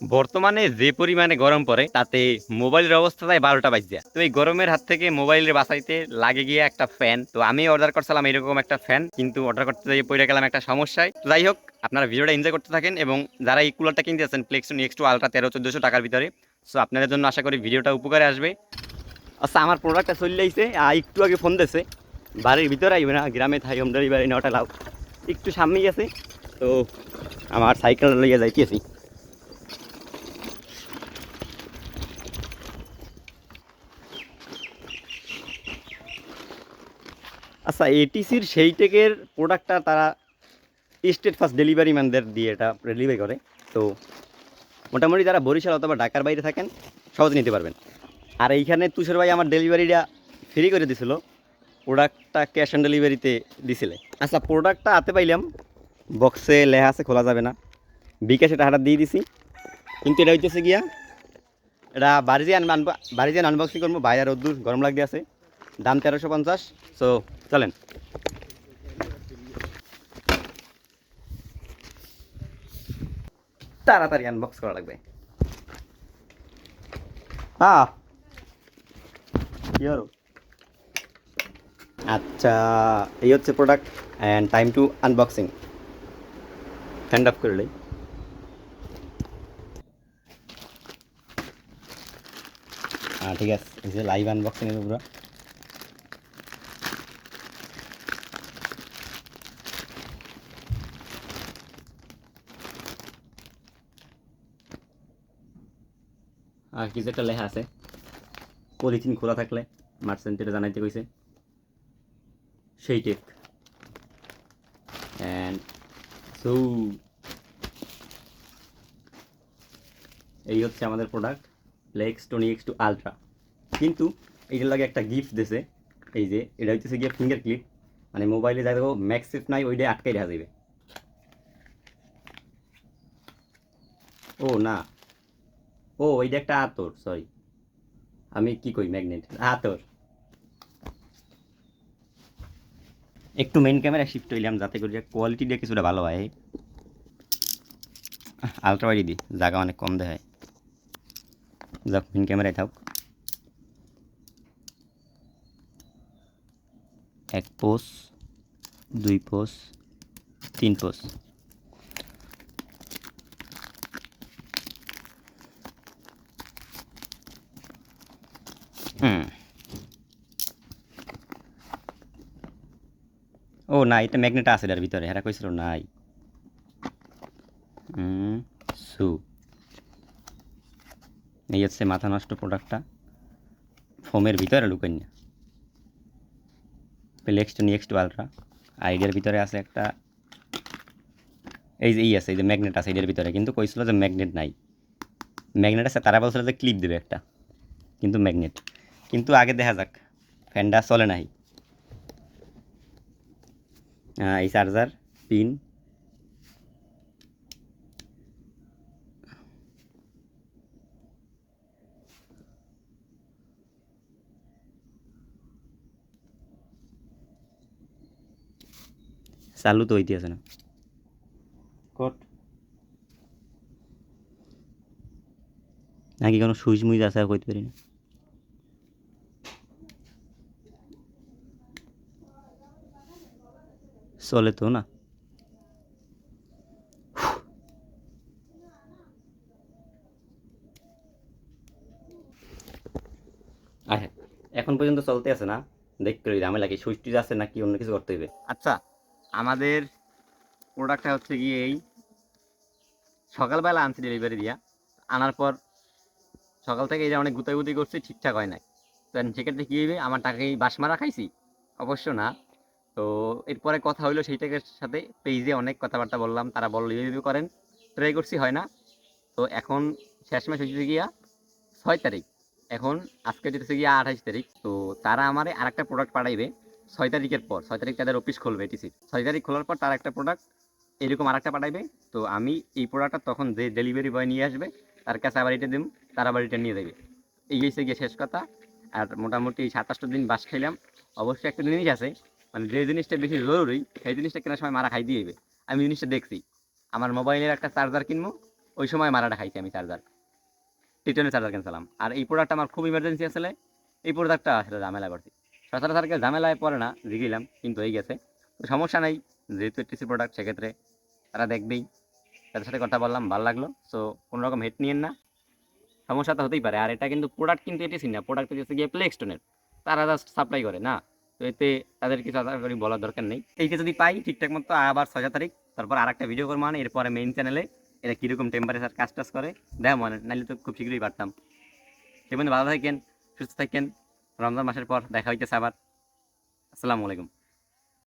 বর্তমানে যে পরিমাণে গরম পড়ে, তাতে মোবাইলের অবস্থা তাই বারোটা বাজছে। তো এই গরমের হাত থেকে মোবাইলের বাঁচাইতে লাগে গিয়ে একটা ফ্যান তো আমি অর্ডার করছিলাম এরকম একটা ফ্যান কিন্তু অর্ডার করতে যাই পড়ে গেলাম একটা সমস্যায়। তো যাই হোক, আপনারা ভিডিওটা এনজয় করতে থাকেন এবং যারা এই কুলারটা কিনতে আছেন প্লেক্সন এক্স টু আলট্রা তেরো, চোদ্দোশো টাকার ভিতরে সো আপনাদের জন্য আশা করি ভিডিওটা উপকারে আসবে। আচ্ছা আমার প্রোডাক্টটা চলে আইছে আর একটু আগে ফোন দিয়েছে বাড়ির ভিতরে আইবে না, গ্রামে থাই, হোম ডেলিভারি নেওয়াটা লাভ একটু সামনেই আছে, তো আমার সাইকেল লইয়া যাইতেছি। আচ্ছা এটিসির সেই টেকের প্রোডাক্টটা তারা স্টেট ফার্স্ট ডেলিভারি ম্যানদের দিয়ে এটা ডেলিভারি করে। তো মোটামুটি যারা বরিশাল অথবা ঢাকার বাইরে থাকেন, সহজে নিতে পারবেন। আর এইখানে তুষার ভাই আমার ডেলিভারিটা ফ্রি করে দিছিল। প্রোডাক্টটা ক্যাশ অন ডেলিভারিতে দিছিলে। আচ্ছা প্রোডাক্টটা হাতে পাইলাম। বক্সে লেখা আছে, খোলা যাবে না। বিকাশে টাকাটা দিয়ে দিছি। কিন্তু এটা হইতেছে গিয়া, এটা বাড়ি যে বাড়ি যে আনবক্সিং করব, বাইরে রোদ্দুর গরম লাগতে আছে। দাম তেরোশো পঞ্চাশ সো চলেন। তাড়াতাড়ি আনবক্স করা লাগবে। হ্যাঁ কি আচ্ছা এই হচ্ছে product and time to unboxing hand off করে হ্যাঁ ঠিক আছে এই যে লাইভ আনবক্সিং এর পুরো আর কিছু একটা লেখা আছে। পলিথিন খোলা থাকলে মার্চেন্টের জানাইতে কইছে সেই টেক অ্যান্ড সো এই হচ্ছে আমাদের product Flex Tony X two ultra কিন্তু এইটার লাগে একটা গিফট দিছে, এই যে, এটা হচ্ছে গিয়ে ফিঙ্গার ক্লিপ মানে মোবাইলে যা দেখো ম্যাক্সিফ নাই, ওইটাই আটকাই দেখা যাবে ও না ও ওইটা একটা আতর সরি আমি কি কই ম্যাগনেট আতর। একটু মেইন ক্যামেরা শিফট হইলাম যাতে করে কোয়ালিটিটা কিছুটা ভালো হয়। আলট্রা ওয়াইড দি, জায়গা অনেক কম দেখায়। যাক মেইন ক্যামেরায় থাক। এক পোস দুই পোস তিন পোস ও না এটা ম্যাগনেট আছে এটার ভিতরে এরা কইছিল নাই। হুম সু। এই হচ্ছে মাথা নষ্ট প্রোডাক্টটা ফোমের ভিতরে লুকাই না। প্লেক্স টু নেক্সট আলট্রা আইডিয়ার ভিতরে আছে একটা। এই যে, এই আছে, এই যে ম্যাগনেট আছে এটার ভিতরে। কিন্তু কইছিল যে ম্যাগনেট নাই। ম্যাগনেট আছে, তারা বলছিল যে ক্লিপ দেবে একটা। কিন্তু ম্যাগনেট কিন্তু আগে দেখা যাক। ফ্যানটা চলে নাই। এই চার্জার পিন। চালু তো হইতে আছে না। কট। নাকি কোনো সুইচ মুইজ আছে আর কইতে পারি না। চলে তো না। আহে এখন পর্যন্ত চলতে আছে না? দেখতে রইলে আমি লাগে সুইচ টুইচ আছে নাকি অন্য কিছু করতে হইবে আচ্ছা আমাদের প্রোডাক্টটা হচ্ছে গিয়ে এই সকালবেলা আনছি ডেলিভারি দিয়া। আনার পর সকাল থেকে এটা অনেক গুতাগুতি করছি ঠিকঠাক হয় নাই। তো সেক্ষেত্রে কী হইবে আমার টাকাই বাস মারা খাইছি অবশ্য না। তো এরপরে কথা হইল সেইটাকের সাথে পেজে অনেক কথাবার্তা বললাম, তারা বলল রিভিউ করেন। ট্রাই করছি, হয় না। তো এখন শেষমেশ হয়েছে গিয়া ছয় তারিখ। এখন আজকে যেতেছে গিয়া আঠাইশ তারিখ। তো তারা আমারে আরেকটা প্রোডাক্ট পাঠাইবে ছয় তারিখের পর। ছয় তারিখ তাদের অফিস খুলবে এটিসির ছয় তারিখ খোলার পর তার একটা প্রোডাক্ট এরকম আরেকটা পাঠাইবে। তো আমি এই প্রোডাক্টটা তখন যে ডেলিভারি বয় নিয়ে আসবে, তার কাছে আবার এটা দেব, তার আবার এটা নিয়ে দেবে। এই হয়েছে গিয়ে শেষ কথা। আর মোটামুটি সাতাশটা দিন বাস খাইলাম। অবশ্যই একটা জিনিস আছে মানে যে জিনিসটা বেশি জরুরি, সেই জিনিসটা কেনার সময় মারা খাই দিয়েবে আমি জিনিসটা দেখছি। আমার মোবাইলের একটা চার্জার কিনবো, ওই সময় মারাটা খাইছি আমি চার্জার। টিটনের চার্জার কিনছিলাম আর এই প্রোডাক্টটা আমার খুব ইমার্জেন্সি আসলে, এই প্রোডাক্টটা আসলে ঝামেলা করছি। সচরাচরকে ঝামেলায় পড়ে না, জিগিলাম, কিন্তু হয়ে গেছে। তো সমস্যা নাই, যেহেতু টিসি প্রোডাক্ট সেক্ষেত্রে তারা দেখবেই। তাদের সাথে কথা বললাম, ভালো লাগল। সো কোনো রকম হেট নিয়েন না। সমস্যা তো হতেই পারে। আর এটা কিন্তু প্রোডাক্ট কিন্তু এটিসি না প্রোডাক্ট হচ্ছে গিয়ে প্লে স্টোনের তারা জাস্ট সাপ্লাই করে, না? তো এতে তাদের কিছু আশা করি বলার দরকার নেই। এইটা যদি পাই, ঠিকঠাক মতো আবার ছয় তারিখ, তারপর আর একটা ভিডিও করব মানে এরপরে মেইন চ্যানেলে এটা কীরকম টেম্পারেচার কাজ টাজ করে, দেখ মনে নাহলে তো খুব শীঘ্রই পারতাম সে ভালো থাকেন, সুস্থ থাকেন। রমজান মাসের পর দেখা হইতেছে আবার। আসসালামু আলাইকুম।